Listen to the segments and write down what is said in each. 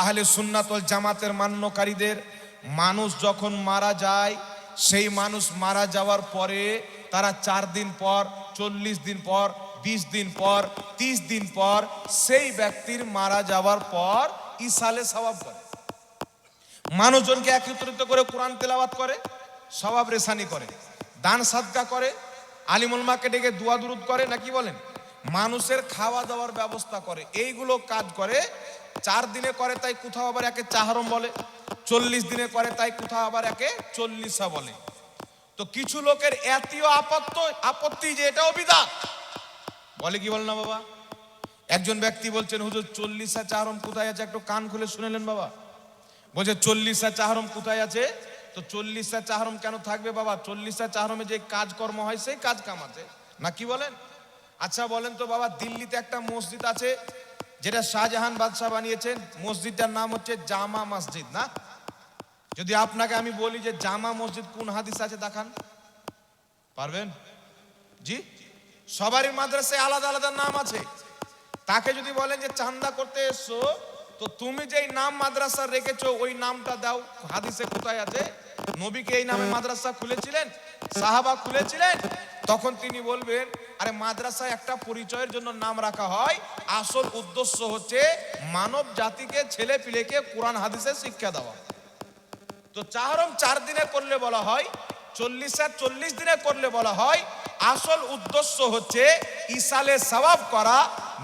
আহলে সুন্নাতল জামাতের মান্যকারীদের, মানুষ যখন মারা যায়, সেই মানুষ মারা যাওয়ার পরে তারা চার দিন পর, চল্লিশ দিন পর, বিশ দিন পর, তিরিশ দিন পর, সেই ব্যক্তির মারা যাওয়ার পর ইসালে সবাব করে। মানুষজনকে একত্রিত করে কোরআন তেলাওয়াত করে সবাব রেসানি করে, দান সাদকা করে, আলিমুল মাকে ডেকে দোয়া দুরুদ করে, নাকি বলেন? মানুষের খাওয়া দাওয়ার ব্যবস্থা করে, এইগুলো কাজ করে চার দিনে করে তাই কোথাও আবার একে চাহরম বলে, চল্লিশ দিনে করে তাই কোথাও আবার একে চল্লিশা বলে। তো কিছু লোকের এতীয় আপত্ত, আপত্তি যে এটাও বিদাত বলে কি বল না বাবা? একজন ব্যক্তি বলছেন, হুজুর, চল্লিশা চাহরম কোথায় আছে? একটু কান খুলে শুনেলেন বাবা। বলছে, চল্লিশা চাহরম কোথায় আছে? তো চল্লিশা চাহরম কেন থাকবে বাবা? চল্লিশা চাহরমে যে কাজকর্ম হয়, সেই কাজ কাম আছে। না কি বলেন? আচ্ছা বলেন তো বাবা, দিল্লিতে একটা মসজিদ আছে যেটা শাহজাহান বাদশাহ বানিয়েছেন, মসজিদটার নাম হচ্ছে জামা মসজিদ, না? যদি আপনাকে আমি বলি যে জামা মসজিদ কোন হাদিস আছে, দেখান। পারবেন? জি? সবারই মাদ্রাসায় আলাদা আলাদা নাম আছে। তাকে যদি বলেন যে চান্দা করতে এসছো তো তুমি যেই নাম মাদ্রাসা রেখেছো, ওই নামটা দাও। হাদিসে কোথায় আছে? নবীকে এই নামে মাদ্রাসা খুলেছিলেন, সাহাবা খুলেছিলেন, তখন তিনি বলবেন, আরে মাদ্রাসায় একটা পরিচয়ের জন্য নাম রাখা হয়। আসল উদ্দেশ্য হচ্ছে মানব জাতিকে, ছেলে পিলেকে কোরআন হাদিসে শিক্ষা দেওয়া। তো চাহরম চার দিনে করলে বলা হয়, চল্লিশ চল্লিশ দিনে করলে বলা হয়, আসল উদ্দেশ্য হচ্ছে ইসালে সবাব করা,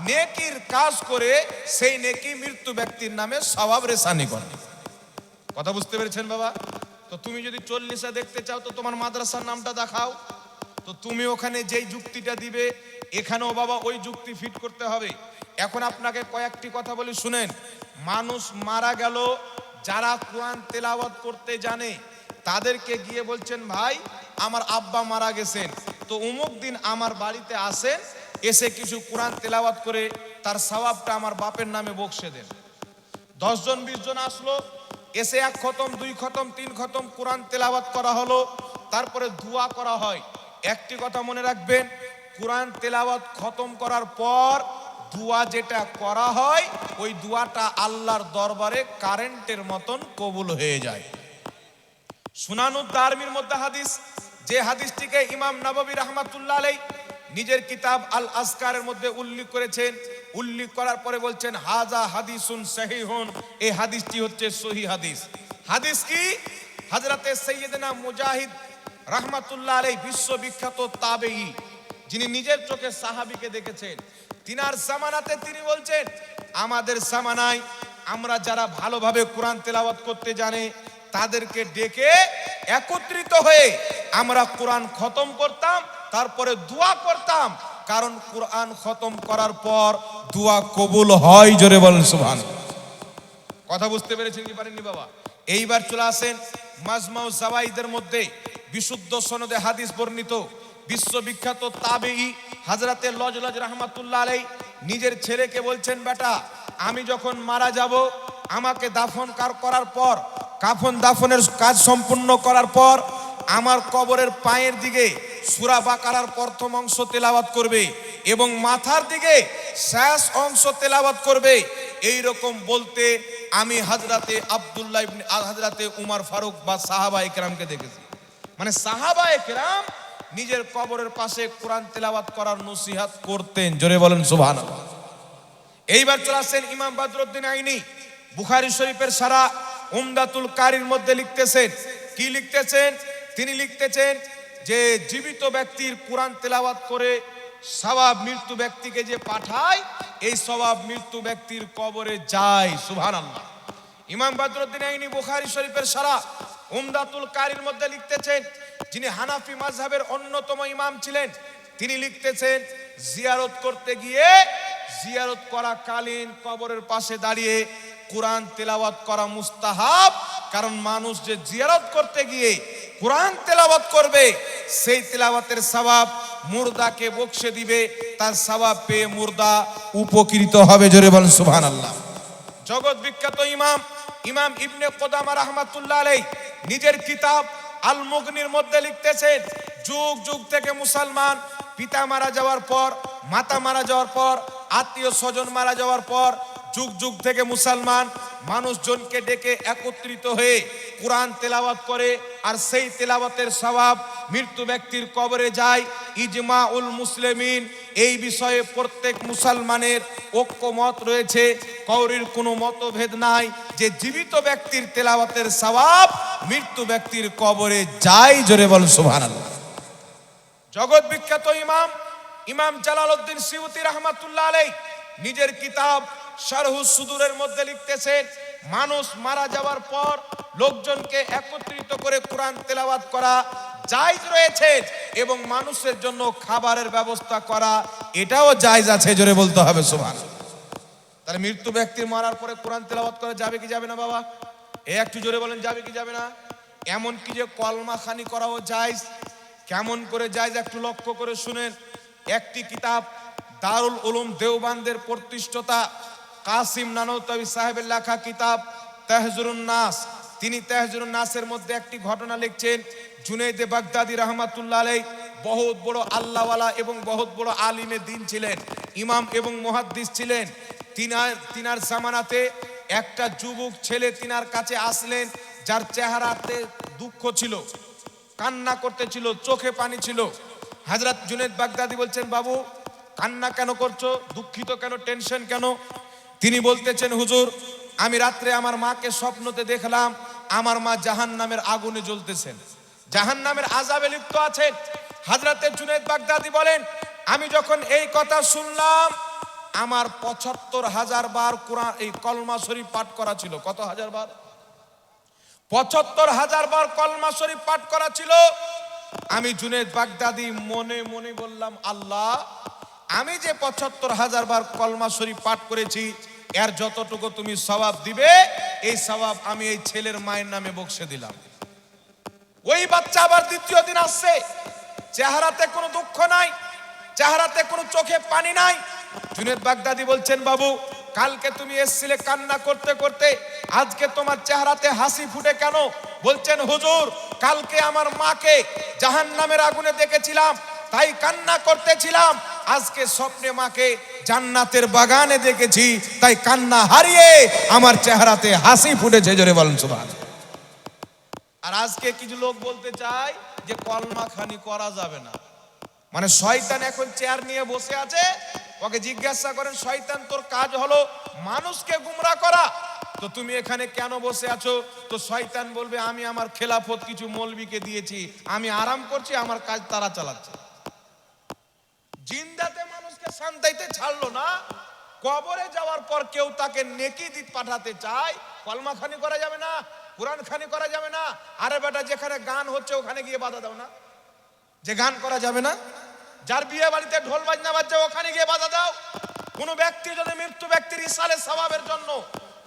নেকির কাজ করে সেই নেকি মৃত্যু ব্যক্তির নামে সবাব রেসানি করে। কথা বুঝতে পেরেছেন বাবা? তো তুমি যদি চল্লিশে দেখতে চাও, তো তোমার মাদ্রাসার নামটা দেখাও। তো তুমি ওখানে যেই যুক্তিটা দিবে, এখানেও বাবা ওই যুক্তি ফিট করতে হবে। এখন আপনাকে কয়েকটি কথা বলি, শুনেন। মানুষ মারা গেল, যারা কোরআন তেলাওয়াত করতে জানে, তাদেরকে গিয়ে বলছেন, ভাই, আমার আব্বা মারা গেছেন। তো অমুক দিন আমার বাড়িতে আসেন, এসে কিছু কোরআন তেলাওয়াত করে, তার সওয়াবটা আমার বাপের নামে বকশে দেন। দশজন বিশ জন আসলো এসে এক খতম, দুই খতম, তিন খতম কোরআন তেলাওয়াত করা হলো, তারপরে দোয়া করা হয়। একটি কথা মনে রাখবেন, কোরআন তেলাওয়াত খতম করার পর দোয়া যেটা করা হয়, ওই দোয়াটা আল্লাহর দরবারে কারেন্টের মতন কবুল হয়ে যায়। দারমির মধ্যে হাদিস, যে হাদিসটিকে ইমাম নববী রহমাতুল্লাহ আলাই নিজের কিতাব আল আসকারের মধ্যে উল্লেখ করেছেন। উল্লেখ করার পরে বলছেন হাজা হাদিসুন সহিহুন। এই হাদিসটি হচ্ছে সহি হাদিস। হাদিস কি? হযরতে সৈয়দনা মুজাহিদ রহমাতুল্লাহ আলাই বিশ্ববিখ্যাত তাবেঈ, যিনি নিজের চোখে সাহাবীকে দেখেছেন। তিনার জামানাতে তিনি বলছেন, আমাদের জামানায় আমরা যারা ভালোভাবে কোরআন তেলাওয়াত করতে জানে তাদেরকে ডেকে একত্রিত হয়ে আমরা কোরআন খতম করতাম, তারপরে দোয়া করতাম। কারণ কোরআন খতম করার পর দোয়া কবুল হয়, জোরে বলেন সুবহান কথা বুঝতে পেরেছেন কি পারেননি বাবা? এইবার চলে আসেন মাজমাউ জাওয়াইদের মধ্যে বিশুদ্ধ সনদে হাদিস বর্ণিত। বিশ্ববিখ্যাত তাবেই হাজরাতে লজ লজ রহমাতুল্লাহ আলাই নিজের ছেলেকে বলছেন, বেটা, আমি যখন মারা যাব, আমাকে দাফন কার, করার পর কাফন দাফনের কাজ সম্পূর্ণ করার পর আমার কবরের পায়ের দিকে সুরা বাকারার প্রথম অংশ তেলাওয়াত করবে এবং মাথার দিকে শেষ অংশ তেলাওয়াত করবে। এই রকম বলতে আমি হাজরাতে আব্দুল্লাহ ইবনে হাজরাতে উমার ফারুক বা সাহাবা একরামকে দেখেছি। মানে সাহাবা একরাম নিজের কবরের পাশে কোরআন তেলাওয়াত করার নসিহাত করতেন। জোরে বলেন সুবহানাল্লাহ। এইবার চলে আসছেন ইমাম বাদরুদ্দিন আইনি। বুখারী শরীফের সারা উমদাতুল কারির মধ্যে লিখতেছেন। কি লিখতেছেন? তিনি লিখতেছেন যে জীবিত ব্যক্তির কোরআন তেলাওয়াত করে সবাব মৃত্যু ব্যক্তিকে যে পাঠায়, এই সবাব মৃত্যু ব্যক্তির কবরে যায়। সুবহানাল্লাহ। ইমাম বাদরুদ্দিন আইনি বুখারি শরীফের সারা উমদাতুল কারির মধ্যে লিখতেছেন, যিনি হানাফি মাযহাবের অন্যতম ইমাম ছিলেন, তিনি লিখতেছেন, জিয়ারত করতে গিয়ে জিয়ারত করা কালীন কবরের পাশে দাঁড়িয়ে কোরআন তেলাওয়াত করা মুস্তাহাব। কারণ মানুষ যে জিয়ারত করতে গিয়ে কোরআন তেলাওয়াত করবে, সেই তেলাওয়াতের সওয়াব মুর্দাকে বকশে দিবে, তার সওয়াব পেয়ে মুর্দা উপকৃত হবে। জোরে বলেন, সুবহানাল্লাহ। জগৎ বিখ্যাত ইমাম ইমাম ইবনে কোদামা রহমাতুল্লাহ আলাই নিজের কিতাব আল মুগনির মধ্যে লিখতেছেন, যুগ যুগ থেকে মুসলমান, পিতা মারা যাওয়ার পর, মাতা মারা যাওয়ার পর, আত্মীয় স্বজন মারা যাওয়ার পর যুগ যুগ থেকে মুসলমান মানুষজনকে ডেকে একত্রিত হয়ে কোরআন তেলাওয়াত করে, আর সেই তেলাওয়াতের স্বভাব মৃত্যু ব্যক্তির কবরে যায়। ইজমা উল মুসলিমিন, এই বিষয়ে প্রত্যেক মুসলমানের ঐক্যমত রয়েছে। কৌরির কোনো মতভেদ নাই যে জীবিত ব্যক্তির তেলাওয়াতের স্বভাব মৃত্যু ব্যক্তির কবরে যায়। জোরে বল সুবহানাল্লাহ। জগৎ বিখ্যাত ইমাম ইমাম জালালউদ্দিন সিউতি রহমাতুল্লাহ আলাই নিজের কিতাব শারহু সুদূরের মধ্যে লিখতেছেন মানুষ মারা যাওয়ার পর লোকজনকে একত্রিত করে কোরআন তেলাওয়াত করা জায়জ রয়েছে এবং মানুষের জন্য খাবারের ব্যবস্থা করা, এটাও জায়জ আছে। জোরে বলতে হবে সুবহান তাহলে মৃত্যু ব্যক্তির মারার পরে কোরআন তেলাওয়াত করা যাবে কি যাবে না বাবা? এ একটু জোরে বলেন, যাবে কি যাবে না? এমন কি যে কলমা খানি করাও জায়েজ? কেমন করে জায়েজ একটু লক্ষ্য করে শুনেন। একটি কিতাব দারুল উলুম দেওবানদের প্রতিষ্ঠাতা কাসিম নানৌতাবি সাহেবের লেখা কিতাব তেহজুরুন নাস। তিনি তেহজুরুন নাসের মধ্যে একটি ঘটনা লিখছেন জুনেদে বাগদাদি রহমাতুল্লাহ আলাই বহুত বড় আল্লাহওয়ালা এবং বহুত বড় আলিমে দিন ছিলেন। ইমাম এবং মুহাদ্দিস ছিলেন। তিনার তিনার জামানাতে একটা যুবক ছেলে তিনার কাছে আসলেন, যার চেহারাতে দুঃখ ছিল, কান্না করতে ছিল, চোখে পানি ছিল। হাজরত জুনেদ বাগদাদি বলছেন, বাবু, কান্না কেন করছ? দুঃখিত কেন? টেনশন কেন? তিনি বলতেছেন, হুজুর, আমি রাত্রে আমার মাকে স্বপ্নতে দেখলাম, আমার মা জাহান নামের আগুনে জ্বলতেছেন। জাহান নামের আজাবে লিপ্ত আছেন হাজরাতে জুনেদ বাগদাদি বলেন, আমি যখন এই কথা শুনলাম, আমার পঁচাত্তর হাজার বার কোরআন, এই কলমা শরীফ পাঠ করা ছিল। কত হাজার বার? পঁচাত্তর হাজার বার কলমা শরীফ পাঠ করা ছিল। আমি জুনেদ বাগদাদি মনে মনে বললাম, আল্লাহ আমি যে পঁচাত্তর হাজার বার কলমা শরীফ পাঠ করেছি, এর যতটুকু তুমি সবাব দিবে, এই সবাব আমি এই ছেলের মায়ের নামে বকশে দিলাম। ওই বাচ্চা আবার দ্বিতীয় দিন আসছে। চেহারাতে কোনো দুঃখ নাই, চেহারাতে কোনো চোখে পানি নাই। জুনেদ বাগদাদি বলছেন, বাবু, কালকে তুমি এসছিলে কান্না করতে করতে, আজকে তোমার চেহারাতে হাসি ফুটে কেন? বলছেন, হুজুর, কালকে আমার মাকে জাহান নামের আগুনে দেখেছিলাম, তাই কান্না করতেছিলাম আজকে স্বপ্নে মাকে জান্নাতের বাগানে দেখেছি, তাই কান্না হারিয়ে আমার চেহারাতে হাসি ফুটেছে, জোরে বলেন সুবহান আর আজকে কিছু লোক বলতে চায় যে কলমা খানি করা যাবে না। মানে শয়তান এখন চেয়ার নিয়ে বসে আছে, ওকে জিজ্ঞাসা করেন, শয়তান, তোর কাজ হলো মানুষকে গুমরা করা। তো তুমি এখানে কেন বসে আছো? তো শয়তান বলবে, আমি আমার খেলাফত কিছু মৌলবীকে দিয়েছি, আমি আরাম করছি, আমার কাজ তারা চালাচ্ছে। জিন্দাতে মানুষকে শান্তাইতে ছাড়লো না, কবরে যাওয়ার পর কেউ তাকে নেকি দিত পাঠাতে চায় কলমা খানি করা যাবে না কোরআন খানি করা যাবে না, আরে বেটা যেখানে গান হচ্ছে ওখানে গিয়ে বাধা দাও না। যে গান করা যাবে না, যার বিয়ে বাড়িতে ঢোল বাজনা বাজছে ওখানে গিয়ে বাধা দাও। কোনো ব্যক্তি যদি মৃত্যু ব্যক্তির ইসালে স্বভাবের জন্য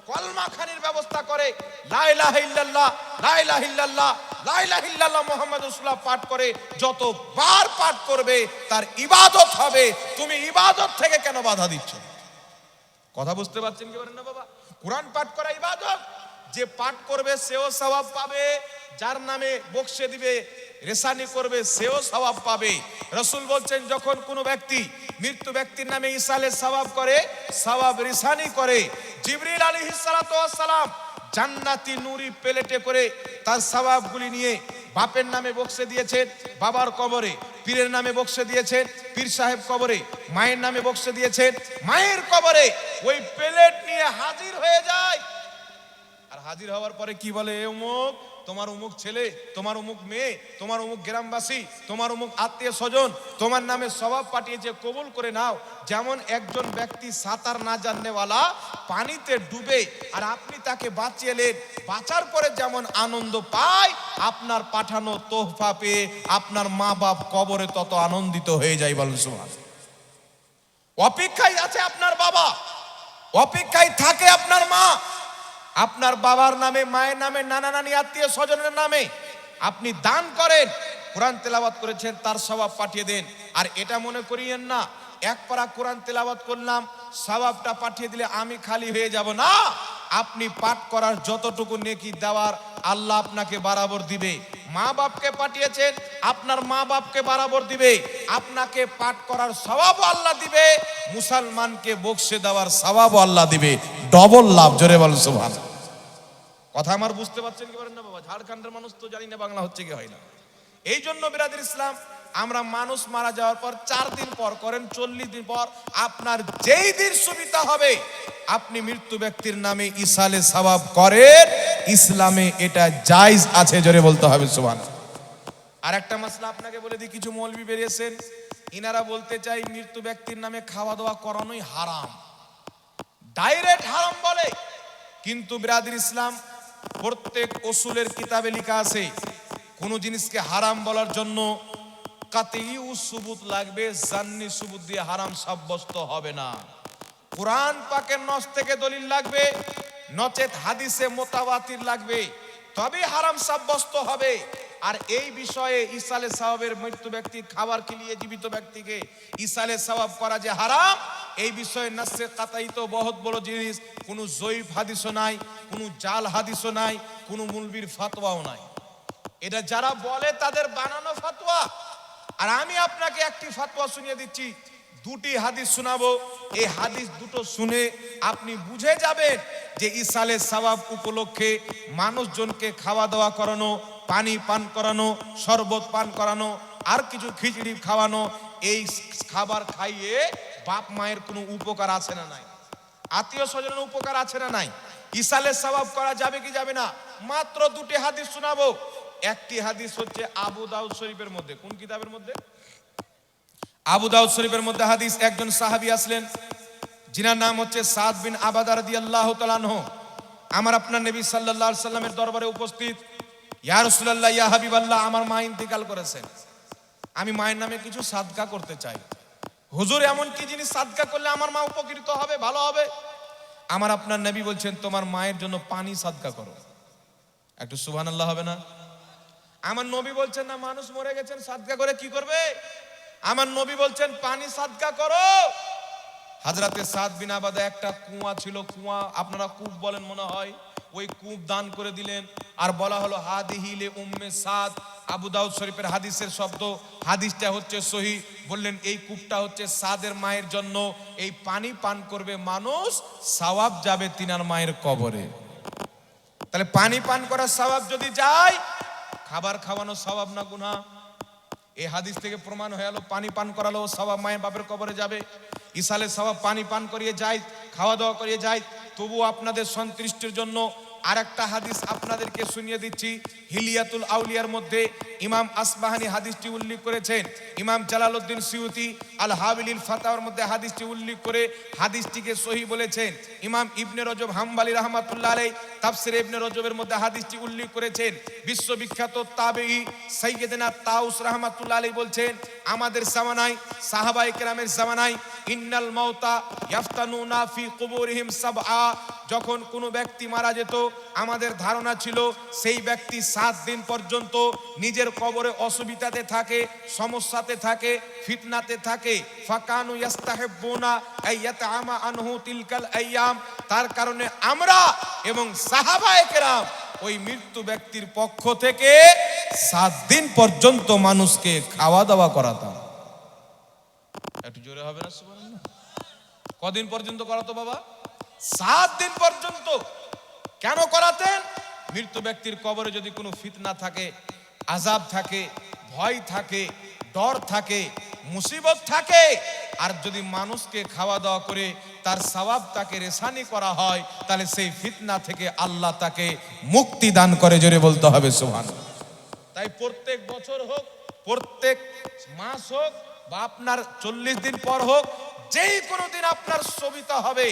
কলমা খানির ব্যবস্থা করে লা ইলাহা ইল্লাল্লাহ, লা ইলাহা ইল্লাল্লাহ, লা ইলাহা ইল্লাল্লাহ মুহাম্মদ রাসূলুল্লাহ পাঠ করে যতবার পাঠ করবে তার ইবাদত হবে। তুমি ইবাদত থেকে কেন বাধা দিচ্ছ? কথা বুঝতে পারছেন কি বলেন না বাবা? কোরআন পাঠ করা ইবাদত। যে পাঠ করবে সেও সওয়াব পাবে, যার নামে বকশে দিবে রেসানি করবে, সেও সওয়াব পাবে। রসুল বলছেন, যখন কোনো ব্যক্তি মৃত্যু ব্যক্তির নামে ইসালে সওয়াব করে, সওয়াব রিসানি করে, জিবরিল আলী সালাম জান্নাতি নুরি প্লেটে করে তার সওয়াবগুলি নিয়ে বাপের নামে বক্সে দিয়েছেন, বাবার কবরে, পীরের নামে বক্সে দিয়েছেন, পীর সাহেব কবরে, মায়ের নামে বক্সে দিয়েছেন, মায়ের কবরে ওই প্লেট নিয়ে হাজির হয়ে যায়। আর হাজির হওয়ার পরে কি বলে অমুক তোমার অমুক ছেলে, তোমার অমুক মেয়ে, তোমার অমুক গ্রামবাসী, তোমার অমুক আত্মীয় স্বজন, তোমার নামে স্বভাব পাঠিয়েছে, কবুল করে নাও। যেমন একজন ব্যক্তি সাঁতার না জাননেওয়ালা পানিতে ডুবে আর আপনি তাকে বাঁচিয়েলেন, বাঁচার পরে যেমন আনন্দ পায়, আপনার পাঠানো তোহফা পেয়ে আপনার মা বাপ কবরে তত আনন্দিত হয়ে যায় বলেন অপেক্ষায় আছে আপনার বাবা, অপেক্ষায় থাকে আপনার মা আপনার বাবার নামে, মায়ের নামে, নানা নানি আত্মীয় স্বজনের নামে আপনি দান করেন, কোরআন তেলাবাত করেছেন, তার স্বভাব পাঠিয়ে দেন। আর এটা মনে করিয়েন না, এক পারা কোরআন তেলাবাত করলাম, স্বভাবটা পাঠিয়ে দিলে আমি খালি হয়ে যাব না। আপনি পাঠ করার যতটুকু নেকি দেওয়ার আল্লাহ আপনাকে বরাবর দিবে। মা বাপকে পাঠিয়েছেন, আপনার মা বাপকে বরাবর দিবে। আপনাকে পাঠ করার স্বভাবও আল্লাহ দিবে, মুসলমানকে বকশে দেওয়ার স্বভাবও আল্লাহ দিবে। ডবল লাভ, জোরে বল সুবহান। কথা আমার বুঝতে পারছেন কি পারেন না বাবা? ঝাড়খণ্ডের মানুষ তো জানি না বাংলা হচ্ছে কি হয় না। এই জন্য বিরাদের ইসলাম আমরা মানুষ মারা যাওয়ার পর চার দিন পর করেন, চল্লিশ দিন পর আপনার যেই দিন সুবিধা হবে, আপনি মৃত্যু ব্যক্তির নামে ইসালে সবাব করেন। ইসলামে এটা জায়জ আছে, জোরে বলতে হবে সুবহান আর একটা মাসলা আপনাকে বলে দিই, কিছু মৌলবি বেরিয়েছেন, ইনারা বলতে চাই মৃত্যু ব্যক্তির নামে খাওয়া দাওয়া করানোই হারাম। ডাইরেক্ট হারাম বলে, কিন্তু বিরাদির ইসলাম প্রত্যেক ওসুলের কিতাবে লেখা আছে, কোন জিনিসকে হারাম বলার জন্য কাতেই সুবুত লাগবে, জান্নি সুবুত দিয়ে হারাম সাব্যস্ত হবে না। কোরআন পাকের নস থেকে দলিল লাগবে, নচেত হাদিসে মোতাবাতির লাগবে তবে হারাম সাব্যস্ত হবে। আর এই বিষয়ে ইসালে সাহাবের মৃত্যু ব্যক্তি খাবার খিলিয়ে জীবিত ব্যক্তিকে ইসালে সওয়াব করা যে হারাম, এই বিষয়ে নাসে কাতাইত বহুত বড় জিনিস, কোনো জয়ীফ হাদিসও নাই, কোনো জাল হাদিসও নাই, কোনো মুলবির ফাতোয়াও নাই। এটা যারা বলে তাদের বানানো ফাতোয়া আর আমি আপনাকে একটি ফাতোয়া শুনিয়ে দিচ্ছি। দুটি হাদিস শোনাবো। এই হাদিস দুটো শুনে আপনি বুঝে যাবেন যে ইসালে সওয়াব উপলক্ষে মানুষজনকে খাওয়া দাওয়া করানো, পানি পান করানো, শরবত পান করানো, আর কিছু খিচড়ি খাওয়ানো, এই খাবার খাইয়ে বাপ মায়ের কোনো উপকার আছে না নাই? আত্মীয় স্বজনের উপকার আছে না নাই? ইসালে সওয়াব করা যাবে কি যাবে না? মাত্র দুটি হাদিস শোনাবো। একটি হাদিস হচ্ছে আবু দাউদ শরীফের মধ্যে। কোন কিতাবের মধ্যে? আবু দাউদ শরীফের মধ্যে হাদিস, একজন সাহাবী আসলেন যিনার নাম হচ্ছে সাদ বিন আবাদা রাদিয়াল্লাহু তাআলা আনহু। আমার আপনার নবী আলাইহি সাল্লামের দরবারে উপস্থিত, ইয়া রাসূলুল্লাহ, ইয়া হাবিবাল্লাহ, আমার মা ইন্তেকাল করেছেন। আমি মায়ের নামে কিছু সাদকা করতে চাই। হুজুর, এমন কি জিনিস সাদকা করলে আমার মা উপকৃত হবে, ভালো হবে? আমার আপনার নবী বলছেন, তোমার মায়ের জন্য পানি সাদকা করো। একটু সুবহানাল্লাহ হবে না? আমার নবী বলছেন না, মানুষ মরে গেছেন সাদকা করে কি করবে? আমার নবী বলছেন, পানি সাদকা করো। হাজরাতে সাদ বিন আবাদা, একটা কুয়া ছিল, কুয়া আপনারা কূপ বলেন মনে হয়, ওই কূপ দান করে দিলেন। আর বলা হলো হাদিহিলে উম্মে সাদ। আবু দাউদ শরীফের হাদিসের শব্দ, হাদিসটা হচ্ছে সহি। বললেন, এই কূপটা হচ্ছে সাদের মায়ের জন্য। এই পানি পান করবে মানুষ, সওয়াব যাবে তিনার মায়ের কবরে। তাহলে পানি পান করার স্বভাব যদি যায় খাবার খাওয়ানো স্বভাব না গুনা এই হাদিস থেকে প্রমাণ হয়ে গেলো, পানি পান করালো, স্বভাব মায়ের বাপের কবরে যাবে। ইসালে স্বভাব পানি পান করিয়ে যায় খাওয়া দাওয়া করিয়ে যায়। তবু আপনাদের সন্তুষ্টির জন্য আর একটা হাদিস আপনাদেরকে শুনিয়ে দিচ্ছি। হিলিয়াতুল আউলিয়ার মধ্যে ইমাম আসবাহানি হাদিসটি উল্লেখ করেছেন। ইমাম জালালউদ্দিন সিউতি আল হাবিলিল ফাতাওয়ার মধ্যে হাদিসটি উল্লেখ করে হাদিসটিকে সহি বলেছেন। ইমাম ইবনে রজব হাম্বালি রহমাতুল্লাহ আলাই তাফসির ইবনে রজবের মধ্যে হাদিসটি উল্লেখ করেছেন। বিশ্ববিখ্যাত তাবেঈ সাইয়্যিদনা তাউস রহমাতুল্লাহ আলাই বলছেন, আমাদের জামানায়, সাহাবায়ে কেরামের জামানায় ইন্নাল মাউতা ইয়াফতানুনা ফি কুবুরিহিম সাবআ। যখন কোনো ব্যক্তি মারা যেত আমাদের ধারণা ছিল সেই ব্যক্তি সাত দিন পর্যন্ত নিজের কবরে অসুবিধাতে থাকে, সমস্যাতে থাকে, ফিতনাতে থাকে। ফাকানু আইয়াতআমা আনহু তিলকাল আইয়াম। তার কারণে আমরা এবং সাহাবায়ে কেরাম ওই মৃত্যু ব্যক্তির পক্ষ থেকে সাত দিন পর্যন্ত মানুষকে খাওয়া দাওয়া করাতাম। একটু জোরে হবে না কদিন পর্যন্ত করাতো বাবা? সাত দিন পর্যন্ত। কেন করাতেন? মৃত্যু ব্যক্তির কবরে যদি কোনো ফিতনা থাকে আজাব থাকে, ভয় থাকে, ডর থাকে, মুসিবত থাকে, আর যদি মানুষকে খাওয়া দাওয়া করে তার সওয়াব তাকে রেশানি করা হয়, তাহলে সেই ফিতনা থেকে আল্লাহ তাকে মুক্তি দান করে, জোরে বলতে হবে সুবহান তাই প্রত্যেক বছর হোক, প্রত্যেক মাস হোক, বা আপনার চল্লিশ দিন পর হোক, যেই কোনো দিন আপনার সবিতা হবে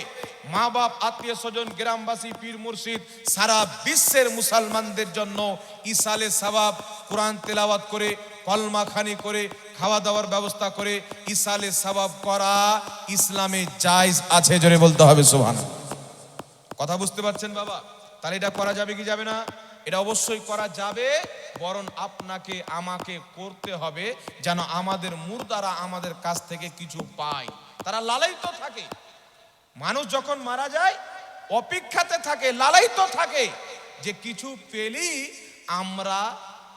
মা বাপ, আত্মীয় স্বজন, গ্রামবাসী, পীর মুর্শিদ, সারা বিশ্বের মুসলমানদের জন্য ইসালে সবাব, কোরআন তেলাওয়াত করে কলমা খানি করে খাওয়া দাওয়ার ব্যবস্থা করে ইসালে সবাব করা ইসলামে জায়জ আছে জোরে বলতে হবে সুবহান কথা বুঝতে পারছেন বাবা? তাহলে এটা করা যাবে কি যাবে না? এটা অবশ্যই করা যাবে, বরং আপনাকে, আমাকে করতে হবে যেন আমাদের মুর্দারা আমাদের কাছ থেকে কিছু পায়। তারা লালায়িত থাকে। মানুষ যখন মারা যায়, অপেক্ষাতে থাকে, লালায়িত থাকে, যে কিছু পেলি আমরা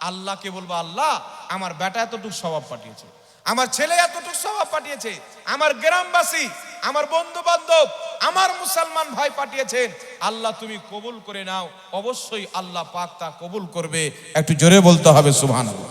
আল্লাহকে বলব, আল্লাহ, আমার বেটা এতটুকু স্বভাব পাঠিয়েছে, আমার ছেলে এতটুকু স্বভাব পাঠিয়েছে, আমার গ্রামবাসী, আমার বন্ধু বান্ধব আমার মুসলমান ভাই পাঠিয়েছেন, আল্লাহ তুমি কবুল করে নাও। অবশ্যই আল্লাহ পাক তা কবুল করবে। একটু জোরে বলতে হবে, সুবহানাল্লাহ।